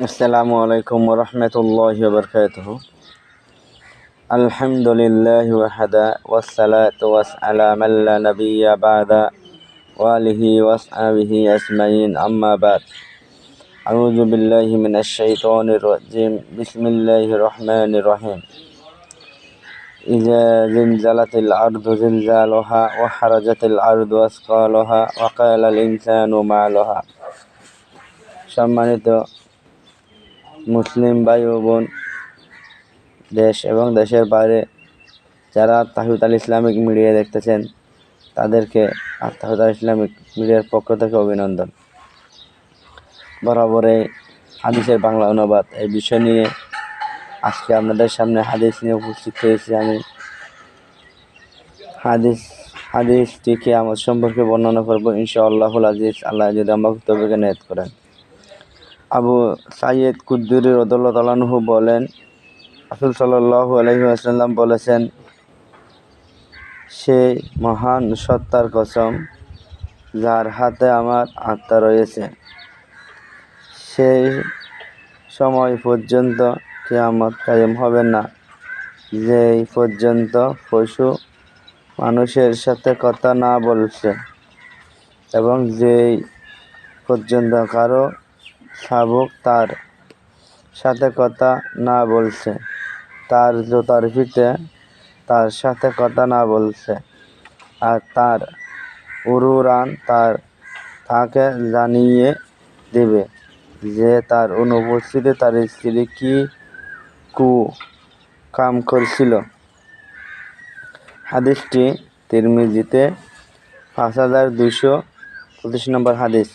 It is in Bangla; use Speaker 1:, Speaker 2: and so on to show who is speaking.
Speaker 1: السلام عليكم ورحمة الله وبركاته. الحمد لله وحده والصلاة والسلام من لا نبي بعد وآله وأصحابه أجمعين. أما بعد أعوذ بالله من الشيطان الرجيم. بسم الله الرحمن الرحيم. إذا زلزلت الأرض زلزالها وحرجت الأرض أثقالها وقال الإنسان ما لها. সম্মানিত মুসলিম ভাই ও বোন দেশ এবং দেশের বাইরে যারা তাহিদ আল ইসলামিক মিডিয়া দেখতেছেন, তাদেরকে তাহিদ আল ইসলামিক মিডিয়ার পক্ষ থেকে অভিনন্দন। বরাবরে হাদিসের বাংলা অনুবাদ, এই বিষয় নিয়ে আজকে আপনাদের সামনে হাদিস নিয়ে উপস্থিত হয়েছি আমি। হাদিস, হাদিসটিকে আমার সম্পর্কে বর্ণনা করব ইনশাআল্লাহুল আজিজ। আল্লাহ যদি আমাকে তবে নেত করেন। আবু সাইয়েদ কুদ্দুরি রদুল্লাহ বলেন আসুল সাল্লাহ আলহিহাসাল্লাম বলেছেন সেই মহান সত্তার কসম যার হাতে আমার আত্মা রয়েছে। সেই সময় পর্যন্ত কেয়ামত কায়েম হবে না। যেই পর্যন্ত পশু মানুষের সাথে কথা না বলছে এবং যেই পর্যন্ত কারও শাবক তার সাথে কথা না বলছে। তার জোতার পিঠে তার সাথে কথা না বলছে। আর তার উরুরান তার তাকে জানিয়ে দেবে যে তার অনুপস্থিতি, তার স্ত্রী কি কু কাম করছিল। হাদিসটি তিরমিজিতে পাঁচ হাজার দুশো পঁচিশ নম্বর হাদিস।